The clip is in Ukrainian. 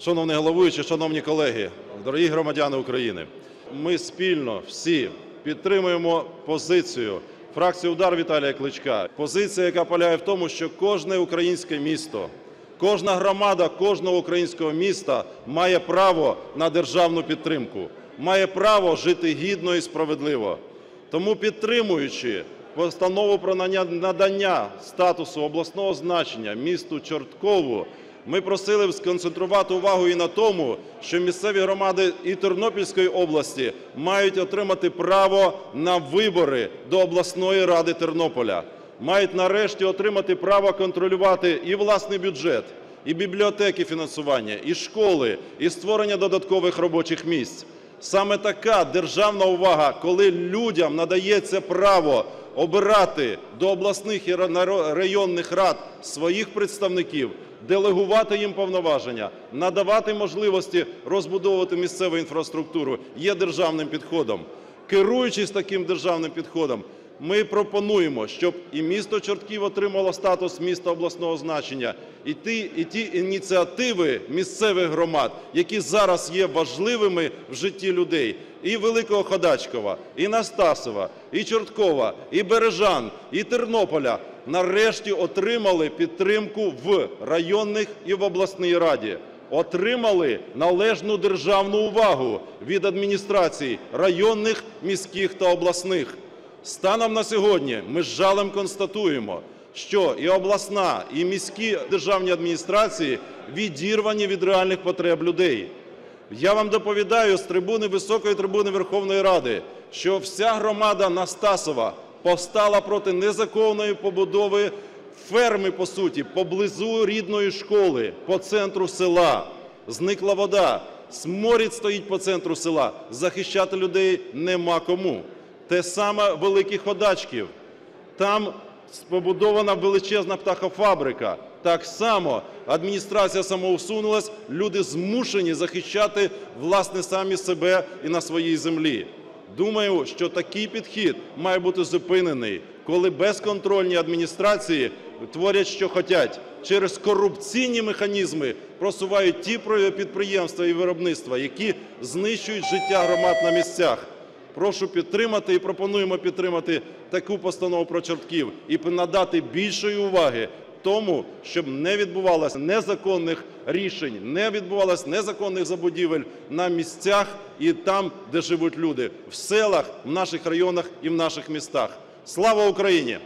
Шановний головуючий, шановні колеги, дорогі громадяни України, ми спільно всі підтримуємо позицію фракції «Удар» Віталія Кличка. Позиція, яка полягає в тому, що кожне українське місто, кожна громада кожного українського міста має право на державну підтримку, має право жити гідно і справедливо. Тому, підтримуючи постанову про надання статусу обласного значення місту Чорткову, ми просили б сконцентрувати увагу і на тому, що місцеві громади і Тернопільської області мають отримати право на вибори до обласної ради Тернополя, мають нарешті отримати право контролювати і власний бюджет, і бібліотеки фінансування, і школи, і створення додаткових робочих місць. Саме така державна увага, коли людям надається право обирати до обласних і районних рад своїх представників, делегувати їм повноваження, надавати можливості розбудовувати місцеву інфраструктуру, є державним підходом. Керуючись таким державним підходом, ми пропонуємо, щоб і місто Чортків отримало статус міста обласного значення, і ті, і ті ініціативи місцевих громад, які зараз є важливими в житті людей, і Великого Ходачкова, і Настасова, і Чорткова, і Бережан, і Тернополя, нарешті отримали підтримку в районних і в обласній раді, отримали належну державну увагу від адміністрацій районних, міських та обласних. Станом на сьогодні ми з жалем констатуємо, що і обласна, і міські державні адміністрації відірвані від реальних потреб людей. Я вам доповідаю з трибуни, високої трибуни Верховної Ради, що вся громада Настасова повстала проти незаконної побудови ферми, по суті, поблизу рідної школи, по центру села. Зникла вода, сморід стоїть по центру села, захищати людей нема кому. Те саме Великий Ходачків. Там побудована величезна птахофабрика. Так само адміністрація самоусунулась, люди змушені захищати, власне, самі себе і на своїй землі. Думаю, що такий підхід має бути зупинений, коли безконтрольні адміністрації творять, що хочуть, через корупційні механізми просувають ті підприємства і виробництва, які знищують життя громад на місцях. Прошу підтримати і пропонуємо підтримати таку постанову про Чортків і надати більшої уваги тому, щоб не відбувалося незаконних рішень, не відбувалося незаконних забудівель на місцях і там, де живуть люди, в селах, в наших районах і в наших містах. Слава Україні!